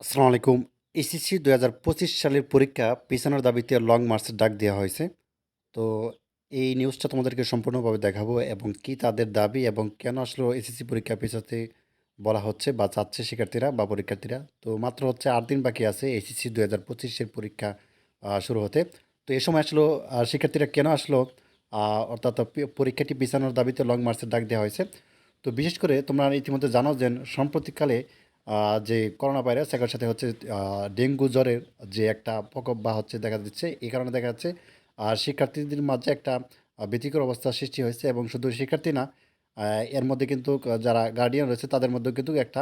আসসালামু আলাইকুম। এসএসসি দুই হাজার পঁচিশ সালের পরীক্ষা পিছানোর দাবিতে লং মার্চের ডাক দেওয়া হয়েছে। তো এই নিউজটা তোমাদেরকে সম্পূর্ণভাবে দেখাবো এবং কি তাদের দাবি এবং কেন আসলে এসএসসি পরীক্ষা পিছাতে বলা হচ্ছে বা চাচ্ছে শিক্ষার্থীরা বা পরীক্ষার্থীরা। তো মাত্র হচ্ছে আট দিন বাকি আছে এসএসসি দুই হাজার পঁচিশের পরীক্ষা শুরু হতে। তো এ সময় আসলো শিক্ষার্থীরা কেন আসলো? অর্থাৎ পরীক্ষাটি পিছানোর দাবিতে লং মার্চের ডাক দেওয়া হয়েছে। তো বিশেষ করে তোমরা ইতিমধ্যে জানো যে সাম্প্রতিককালে যে করোনা ভাইরাস একর সাথে হচ্ছে ডেঙ্গু জ্বরের যে একটা প্রকোপ বা হচ্ছে দেখা দিচ্ছে এই কারণে দেখা যাচ্ছে আর শিক্ষার্থীদের মাঝে একটা ভীতিকর অবস্থা সৃষ্টি হয়েছে এবং শুধু শিক্ষার্থী না এর মধ্যে কিন্তু যারা গার্ডিয়ান রয়েছে তাদের মধ্যে কিন্তু একটা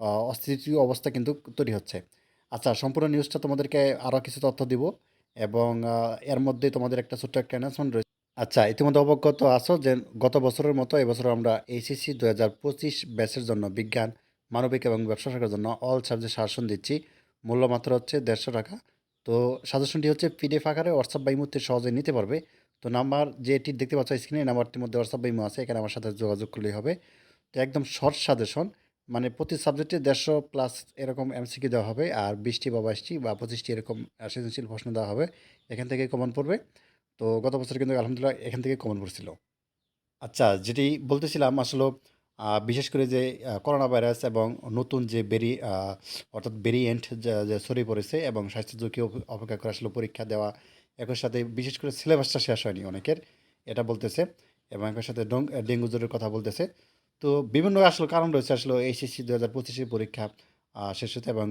আহ, অস্থিতিশীল অবস্থা কিন্তু তৈরি হচ্ছে। আচ্ছা সম্পূর্ণ নিউজটা তোমাদেরকে আরও কিছু তথ্য দিব এবং এর মধ্যে তোমাদের একটা ছোট্ট একটা অ্যানাউন্সমেন্ট রয়েছে। আচ্ছা ইতিমধ্যে অবগত আছো যে গত বছরের মতো এবছর আমরা এইচএসসি দু হাজার পঁচিশ ব্যাচের জন্য বিজ্ঞান মানবিক এবং ব্যবসা শাখার জন্য অল সাবজেক্ট শাসন দিচ্ছি। মূল্য মাত্র হচ্ছে দেড়শো টাকা। তো সাজেশনটি হচ্ছে পিডিএফ আকারে হোয়াটসঅ্যাপ বা ইমোতে সহজে নিতে পারবে। তো নাম্বার যেটি দেখতে পাচ্ছ স্ক্রিনে নাম্বারটির মধ্যে হোয়াটসঅ্যাপ বা ইমো আছে, এখানে আমার সাথে যোগাযোগ করলেই হবে। তো একদম শর্ট সাজেশন মানে প্রতি সাবজেক্টে দেড়শো প্লাস এরকম এমসিকিউ দেওয়া হবে আর বিশটি বা বাইশটি বা পঁচিশটি এরকম সৃজনশীল প্রশ্ন দেওয়া হবে। এখান থেকে কমন পড়বে। তো গত বছর কিন্তু আলহামদুলিল্লাহ এখান থেকে কমন পড়ছিল। আচ্ছা যেটি বলতেছিলাম আসলে বিশেষ করে যে করোনা ভাইরাস এবং নতুন যে বেরি অর্থাৎ ভেরিয়েন্ট যে ছড়িয়ে পড়েছে এবং স্বাস্থ্য ঝুঁকি অপেক্ষা করে আসলে পরীক্ষা দেওয়া, একই সাথে বিশেষ করে সিলেবাসটা শেষ হয়নি অনেকের, এটা বলতেছে এবং একই সাথে ডেঙ্গু জ্বরের কথা বলতেছে। তো বিভিন্ন আসলে কারণ রয়েছে আসলে এইচএসসি দু হাজার পঁচিশের পরীক্ষা শেষ হতে এবং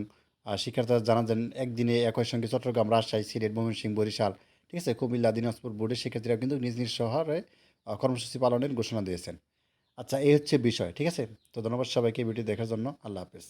শিক্ষার্থীরা জানান যে একদিনে একই সঙ্গে চট্টগ্রাম, রাজশাহী, সিলেট, ময়মনসিংহ, বরিশাল, ঠিক আছে, কুমিল্লা, দিনাজপুর বোর্ডের শিক্ষার্থীরা কিন্তু নিজ নিজ শহরে কর্মসূচি পালনের ঘোষণা দিয়েছেন। আচ্ছা এই হচ্ছে বিষয় ঠিক আছে? তো ধন্যবাদ সবাইকে ভিডিও দেখার জন্য। আল্লাহ হাফেজ।